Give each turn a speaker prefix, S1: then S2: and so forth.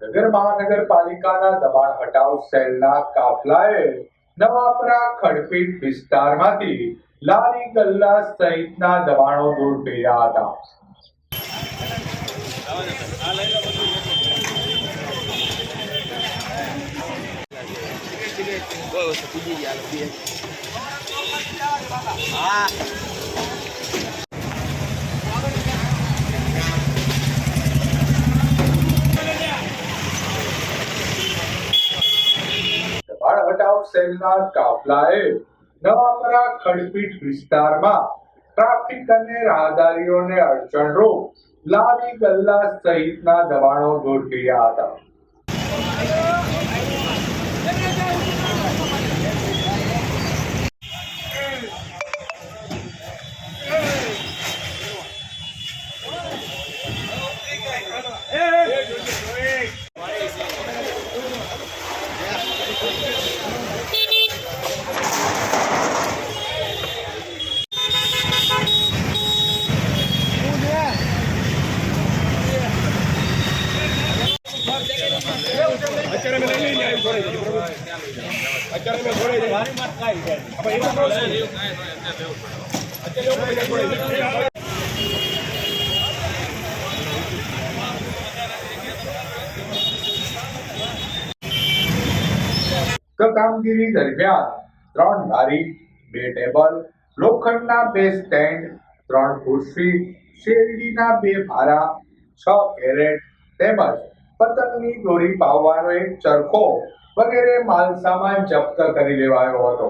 S1: ભાવનગર મહાનગરપાલિકાના દબાણ હટાવ સેલના કાફલાએ નવાપરા ખડપીટ વિસ્તારમાંથી લારી ગલ્લા સહિતના દબાણો દૂર કર્યા હતા.
S2: હા
S1: હટાવ સેલના કાફલાએ નવાપરા ખડપીટ વિસ્તારમાં ટ્રાફિક અને રાહદારીઓને અડચણરૂપ લારી ગલ્લા સહિતના દબાણો દૂર કર્યા હતા. કામગીરી દરમિયાન ત્રણ લારી બે ટેબલ લોખંડના બે સ્ટેન્ડ ત્રણ ખુરશી શેરડીના બે ભારા છ કેરેટ તેમજ પતંગની દોરી પાવવાનો એક ચરખો વગેરે માલ સામાન જપ્ત કરી લેવાયો હતો.